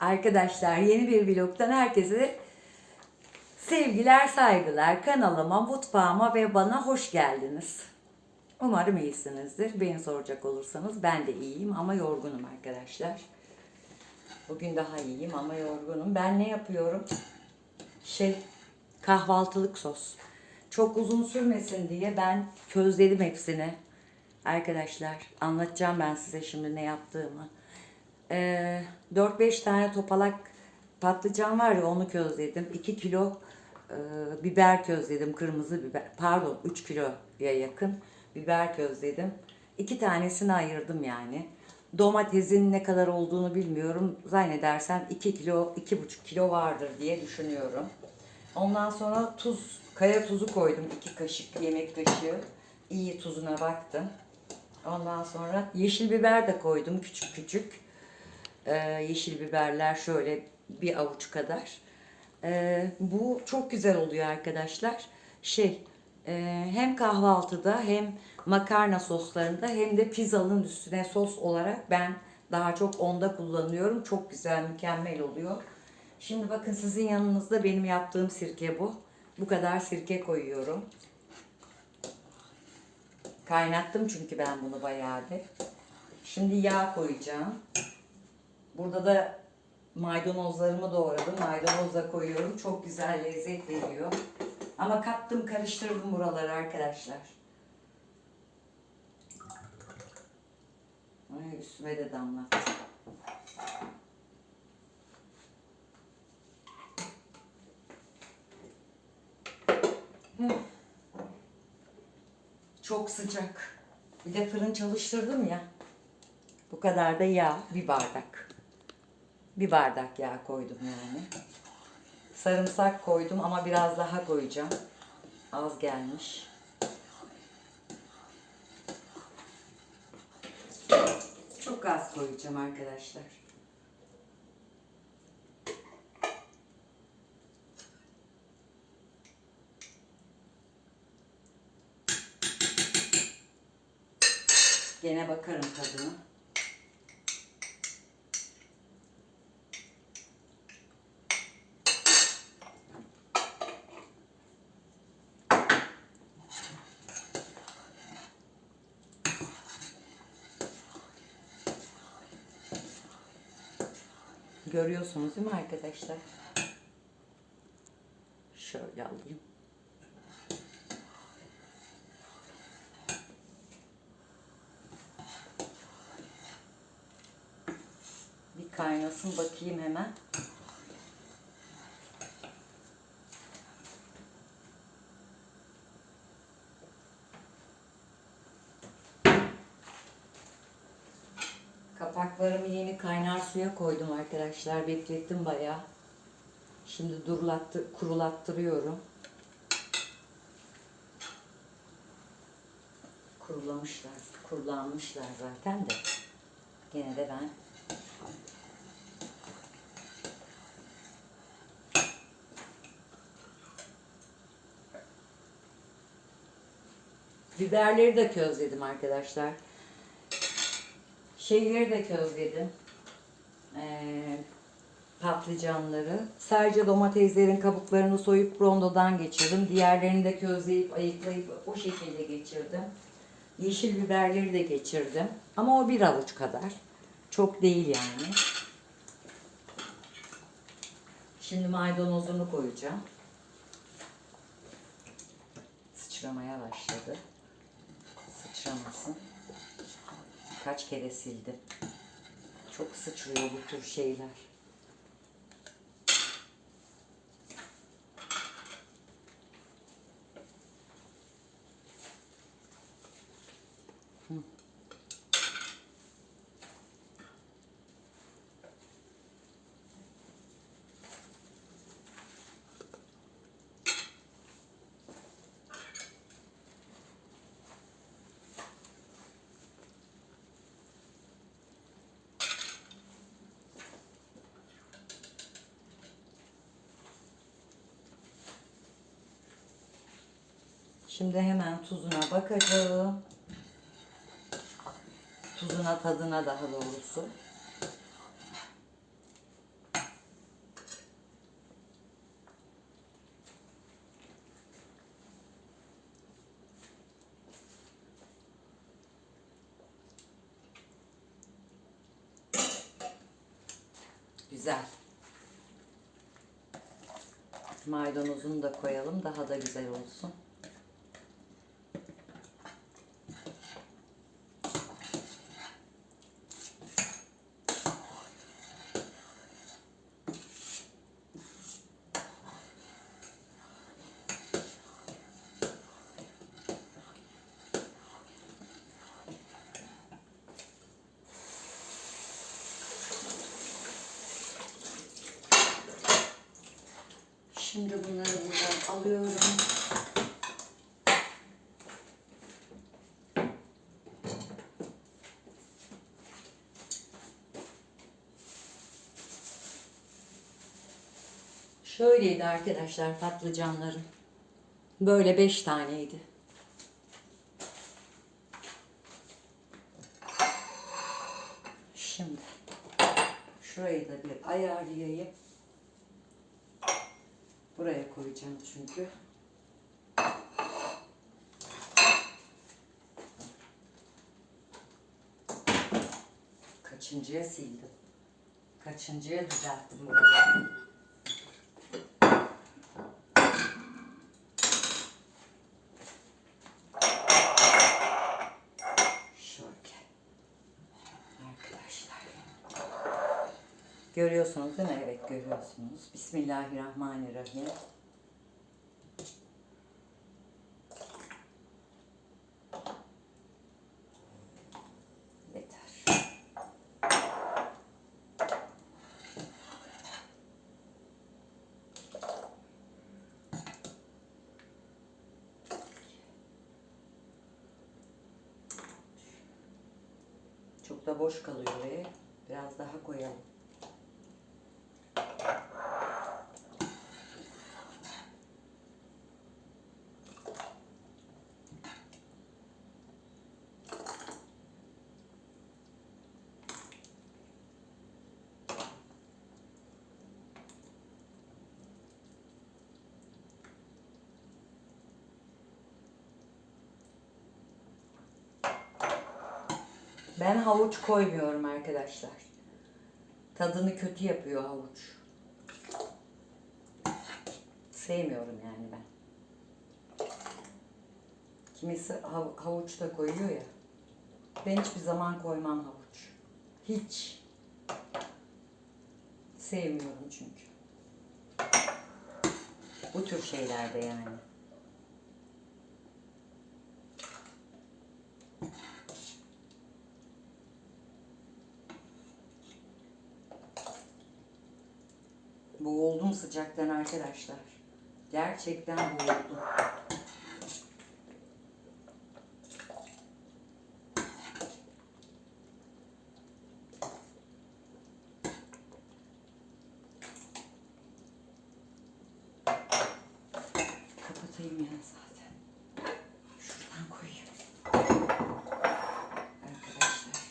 Arkadaşlar yeni bir vlogtan herkese sevgiler saygılar kanalıma mutfağıma ve bana hoş geldiniz. Umarım iyisinizdir. Beni soracak olursanız ben de iyiyim ama yorgunum arkadaşlar. Bugün daha iyiyim ama yorgunum. Ben ne yapıyorum? Şey kahvaltılık sos. Çok uzun sürmesin diye ben közledim hepsini. Arkadaşlar anlatacağım ben size şimdi ne yaptığımı. Ee, 4-5 tane topalak patlıcan var ya onu közledim. 2 kilo e, biber közledim. Kırmızı biber. Pardon 3 kiloya yakın biber közledim. 2 tanesini ayırdım yani. Domatesin ne kadar olduğunu bilmiyorum. Zannedersem 2 kilo, 2,5 kilo vardır diye düşünüyorum. Ondan sonra tuz, kaya tuzu koydum. 2 kaşık yemek kaşığı. İyi tuzuna baktım. Ondan sonra yeşil biber de koydum küçük küçük. Ee, yeşil biberler şöyle bir avuç kadar. Ee, bu çok güzel oluyor arkadaşlar. Şey e, hem kahvaltıda hem makarna soslarında hem de pizzanın üstüne sos olarak ben daha çok onda kullanıyorum. Çok güzel, mükemmel oluyor. Şimdi bakın sizin yanınızda benim yaptığım sirke bu. Bu kadar sirke koyuyorum. Kaynattım çünkü ben bunu bayağı bir. Şimdi yağ koyacağım. Burada da maydanozlarımı doğradım. Maydanoz da koyuyorum. Çok güzel lezzet veriyor. Ama kattım karıştırdım buraları arkadaşlar. Ay, üstüme de damlattım. Çok sıcak. Bir de fırın çalıştırdım ya. Bu kadar da yağ, bir bardak. Bir bardak yağ koydum yani. Sarımsak koydum ama biraz daha koyacağım. Az gelmiş. Çok az koyacağım arkadaşlar. Gene bakarım tadına. Görüyorsunuz değil mi arkadaşlar? Şöyle alayım. Bir kaynasın bakayım hemen. Kaynar suya koydum arkadaşlar. Beklettim bayağı. Şimdi durulattı, kurulattırıyorum. Kurulamışlar, kurulanmışlar zaten de. Gene de ben Biberleri de közledim arkadaşlar. Şeyleri de közledim. Patlıcanları. Sadece domateslerin kabuklarını soyup rondodan geçirdim. Diğerlerini de közleyip ayıklayıp o şekilde geçirdim. Yeşil biberleri de geçirdim. Ama o bir avuç kadar. Çok değil yani. Şimdi maydanozunu koyacağım. Sıçramaya başladı. Sıçramasın. Kaç kere sildim. Çok sıçrıyor bu tür şeyler. Şimdi hemen tuzuna bakacağım. Tuzuna tadına daha doğrusu. Güzel. Maydanozunu da koyalım daha da güzel olsun. Şimdi bunları buradan alıyorum. Şöyleydi arkadaşlar patlıcanlarım. Böyle beş taneydi. Şimdi şurayı da bir ayarlayayım. Buraya koyacağım çünkü. Kaçıncıya sildim? Kaçıncıya düzelttim burayı? Şöyle. Arkadaşlar. Görüyorsunuz değil mi? Evet görüyorsunuz. Bismillahirrahmanirrahim. Çok da boş kalıyor oraya. Biraz daha koyalım. Ben havuç koymuyorum arkadaşlar. Tadını kötü yapıyor havuç. Sevmiyorum yani ben. Kimisi hav- havuç da koyuyor ya. Ben hiçbir zaman koymam havuç. Hiç. Sevmiyorum çünkü. Bu tür şeylerde yani. Sıcaktan arkadaşlar. Gerçekten boğuldum. Kapatayım ya zaten. Şuradan koyayım. Arkadaşlar.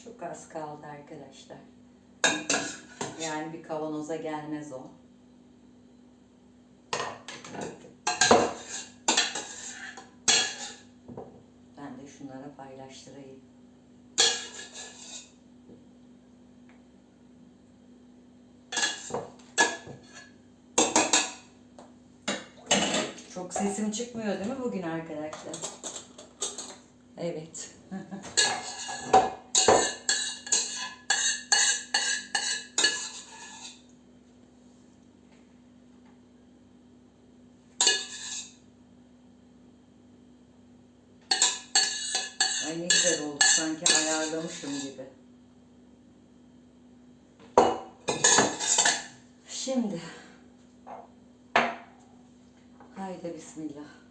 Bismillahirrahmanirrahim. Az kaldı arkadaşlar. Yani bir kavanoza gelmez o. Ben de şunlara paylaştırayım. Çok sesim çıkmıyor değil mi bugün arkadaşlar? Evet. Şimdi. Haydi bismillah.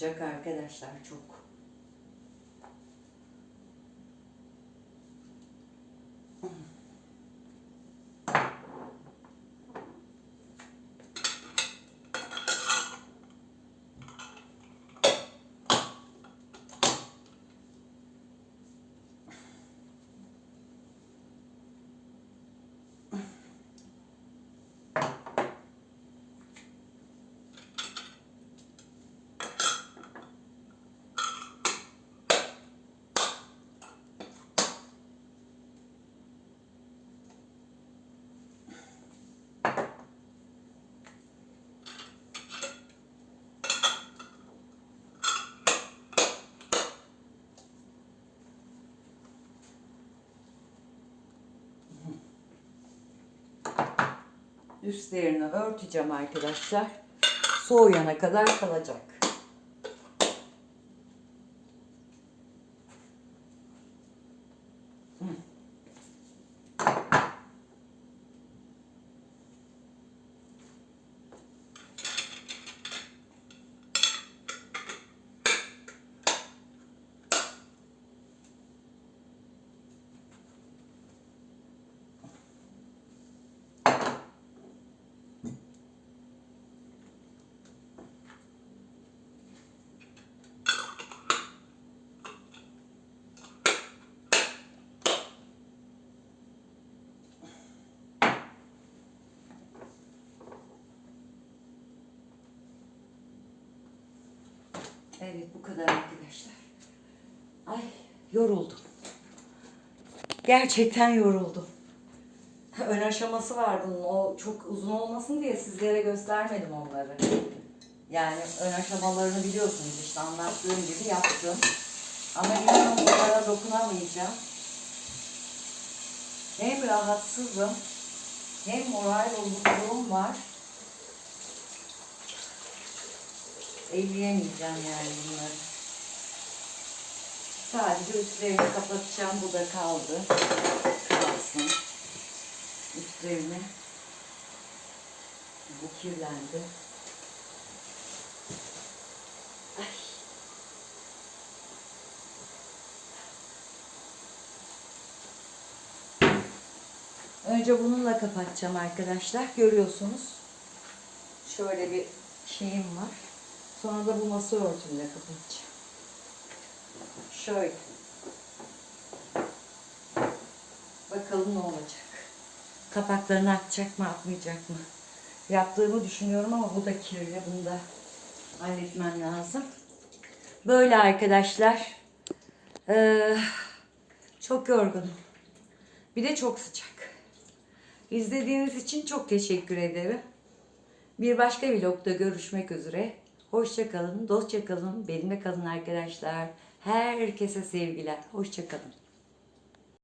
Sıcak arkadaşlar çok. Üstlerini örteceğim arkadaşlar. Soğuyana kadar kalacak. Evet bu kadar arkadaşlar. Ay yoruldum. Gerçekten yoruldum. Ön aşaması var bunun. O çok uzun olmasın diye sizlere göstermedim onları. Yani ön aşamalarını biliyorsunuz işte anlattığım gibi yaptım. Ama inanın bunlara dokunamayacağım. Hem rahatsızım hem moral bozukluğum var. Elleyemeyeceğim yani bunları. Sadece üstlerini kapatacağım. Bu da kaldı. Kalsın. Üstlerini. Bu kirlendi. Ay. Önce bununla kapatacağım arkadaşlar. Görüyorsunuz. Şöyle bir şeyim var. Sonra da bu masa örtümle kapatacağım. Şöyle. Bakalım ne olacak. Kapaklarını atacak mı atmayacak mı? Yaptığımı düşünüyorum ama bu da kirli. Bunu da halletmem lazım. Böyle arkadaşlar. Ee, çok yorgunum. Bir de çok sıcak. İzlediğiniz için çok teşekkür ederim. Bir başka vlogda görüşmek üzere. Hoşça kalın, dostça kalın, benimle kalın arkadaşlar. Herkese sevgiler. Hoşça kalın.